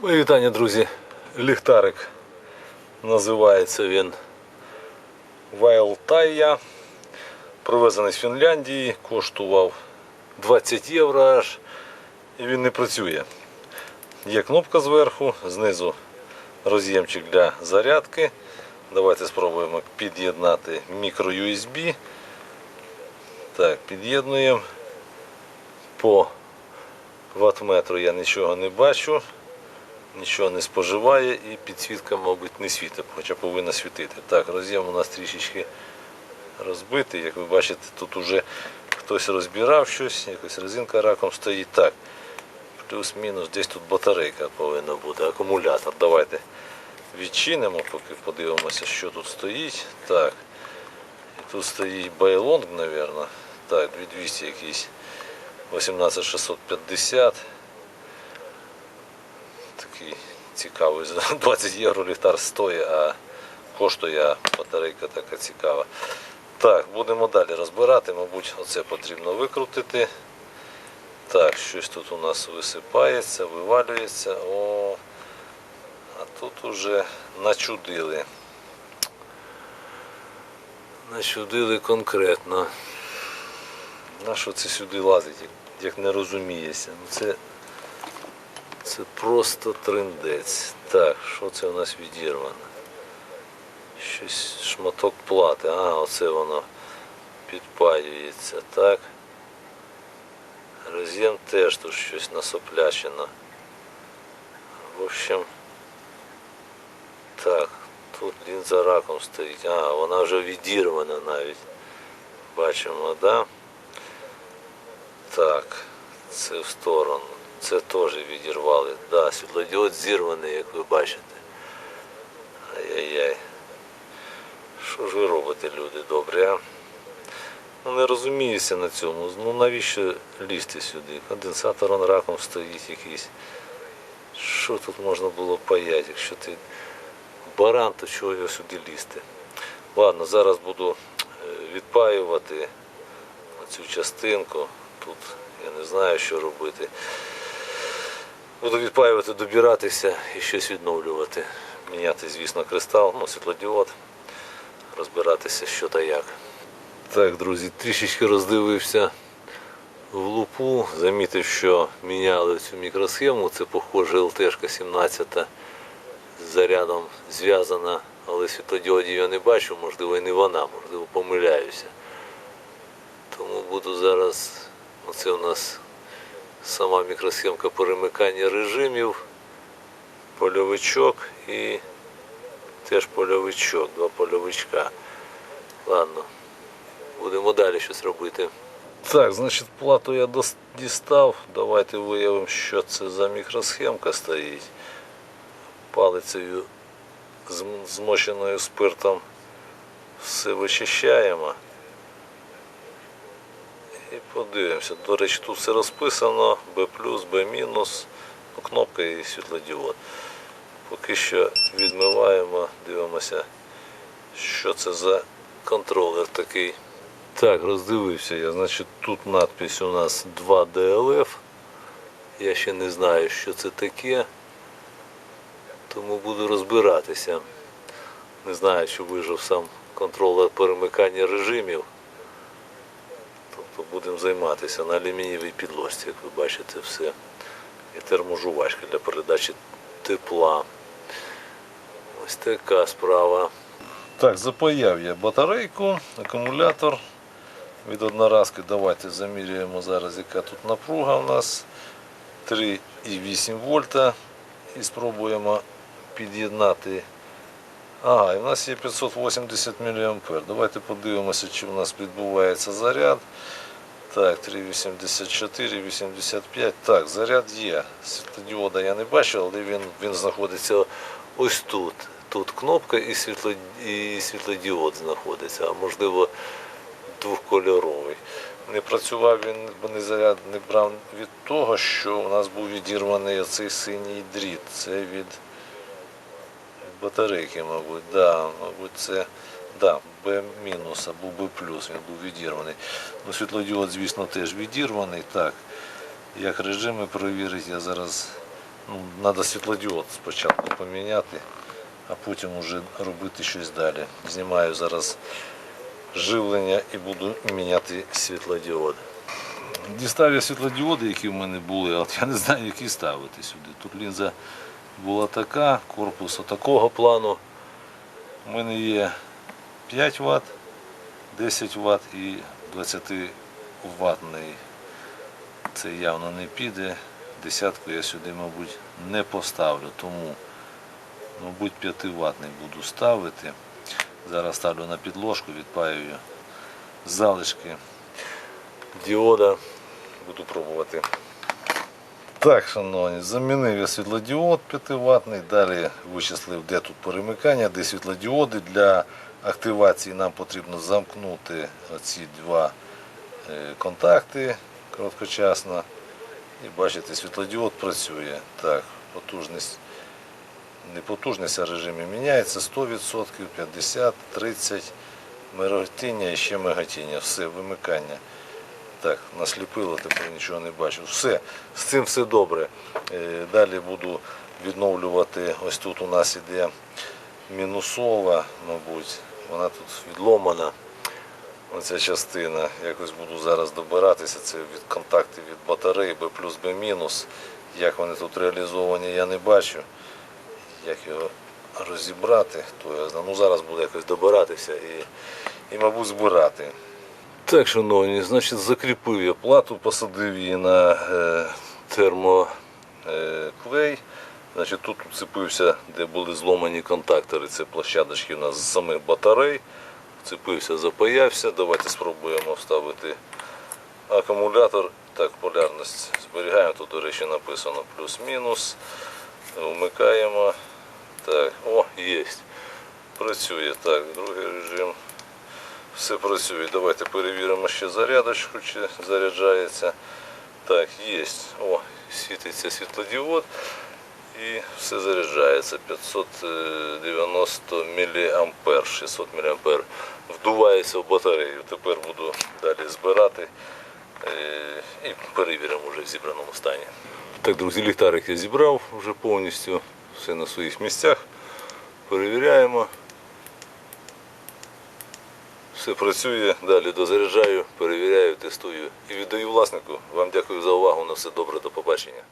Мої вітання, друзі. Ліхтарик. Називається він Вайлтая. Привезений з Фінляндії, коштував 20 євро аж. І він не працює. Є кнопка зверху, знизу роз'ємчик для зарядки. Давайте спробуємо під'єднати мікро USB. Так, під'єднуємо. По ватметру я нічого не бачу нічого не споживає і підсвітка, мабуть, не світить, хоча повинна світити. Так, роз'єм у нас трішечки розбитий. Як ви бачите, тут уже хтось розбирав щось, якась резинка раком стоїть. Так, плюс-мінус, десь тут батарейка повинна бути, акумулятор. Давайте відчинимо, поки подивимося, що тут стоїть. Так, і тут стоїть байлонг, мабуть. Так, 2200 якийсь 18650 такий цікавий. За 20 євро ліхтар стоїть, а коштує батарейка така цікава. Так, будемо далі розбирати. Мабуть, оце потрібно викрутити. Так, щось тут у нас висипається, вивалюється. О, а тут уже начудили. Начудили конкретно. На що це сюди лазить, як, не розуміється. Ну, це це просто триндець. Так, що це у нас відірвано? Щось шматок плати. А, оце воно підпаюється, так. Роз'єм теж тут щось насоплячено. В общем, так, тут лінза раком стоїть. А, вона вже відірвана навіть. Бачимо, да? Так, це в сторону. Це теж відірвали. Да, світлодіод зірваний, як ви бачите. Ай-яй-яй. Що ж ви робите, люди добрі, а? Ну не розуміюся на цьому. Ну навіщо лізти сюди? Конденсатор он раком стоїть якийсь. Що тут можна було паяти, якщо ти баран, то чого його сюди лізти? Ладно, зараз буду е, відпаювати цю частинку. Тут я не знаю, що робити. Буду відпаювати, добиратися і щось відновлювати. Міняти, звісно, кристал, ну, світлодіод, розбиратися, що та як. Так, друзі, трішечки роздивився в лупу, замітив, що міняли цю мікросхему. Це, похоже, ЛТшка 17 з зарядом зв'язана, але світлодіодів я не бачу, можливо, і не вона, можливо, помиляюся. Тому буду зараз, оце у нас сама мікросхемка перемикання режимів, польовичок і теж польовичок, два польовичка. Ладно, будемо далі щось робити. Так, значить, плату я дістав. Давайте виявимо, що це за мікросхемка стоїть. Палицею зм- змоченою спиртом все вичищаємо. І подивимося. До речі, тут все розписано, B+, B-, ну, кнопка і світлодіод. Поки що відмиваємо, дивимося, що це за контролер такий. Так, роздивився я. Значить, тут надпись у нас 2DLF. Я ще не знаю, що це таке, тому буду розбиратися. Не знаю, чи вижив сам контролер перемикання режимів. Тобто будемо займатися на алюмінієвій підложці, як ви бачите, все. І терможувачка для передачі тепла. Ось така справа. Так, запаяв я батарейку, акумулятор від одноразки. Давайте заміряємо зараз, яка тут напруга у нас. 3,8 вольта. І спробуємо під'єднати. Ага, і в нас є 580 мА. Давайте подивимося, чи в нас відбувається заряд. Так, 3,84, 85. Так, заряд є. Світлодіода я не бачив, але він, він знаходиться ось тут. Тут кнопка і, світло, і світлодіод знаходиться, а можливо двохкольоровий. Не працював він, бо не заряд не брав від того, що у нас був відірваний оцей синій дріт. Це від батарейки, мабуть, да, мабуть, це да, Б мінус або Б плюс, він був відірваний. Ну, світлодіод, звісно, теж відірваний. Так, як режими перевірити, я зараз Ну, треба світлодіод спочатку поміняти, а потім вже робити щось далі. Знімаю зараз живлення і буду міняти світлодіод. Дістав я світлодіоди, які в мене були, а от я не знаю, які ставити сюди. Тут лінза була така, корпус такого плану. У мене є 5 Вт, 10 Вт і 20 ватний. Це явно не піде. Десятку я сюди, мабуть, не поставлю, тому, мабуть, 5 ватний буду ставити. Зараз ставлю на підложку, відпаюю залишки діода. Буду пробувати. Так, шановні, замінив я світлодіод 5 ватний, далі вичислив, де тут перемикання, де світлодіоди. Для активації нам потрібно замкнути оці два е, контакти короткочасно. І бачите, світлодіод працює. Так, потужність, не потужність, а режимі міняється 100%, 50, 30, миготіння і ще миготіння. Все, вимикання. Так, насліпило, тепер нічого не бачу. Все, з цим все добре. Е, Далі буду відновлювати. Ось тут у нас іде мінусова, мабуть. Вона тут відломана. Оця частина. Якось буду зараз добиратися. Це від контакти від батареї B плюс B мінус. Як вони тут реалізовані, я не бачу. Як його розібрати, то я знаю. Ну зараз буду якось добиратися і, і мабуть, збирати. Так, шановні, значить, закріпив я плату, посадив її на е, термоклей. Значить, тут вцепився, де були зломані контактори, це площадочки у нас з самих батарей. Вцепився, запаявся. Давайте спробуємо вставити акумулятор. Так, полярність зберігаємо. Тут, до речі, написано плюс-мінус. Вмикаємо. Так, о, є. Працює. Так, другий режим. Все працює. Давайте перевіримо ще зарядочку, чи заряджається. Так, є. О, світиться світлодіод і все заряджається. 590 мА, 600 мА. Вдувається в батарею. Тепер буду далі збирати е, і перевіримо вже в зібраному стані. Так, друзі, ліхтарик я зібрав вже повністю. Все на своїх місцях. Перевіряємо. Все працює, далі дозаряджаю, перевіряю, тестую і віддаю власнику. Вам дякую за увагу. На все добре, до побачення.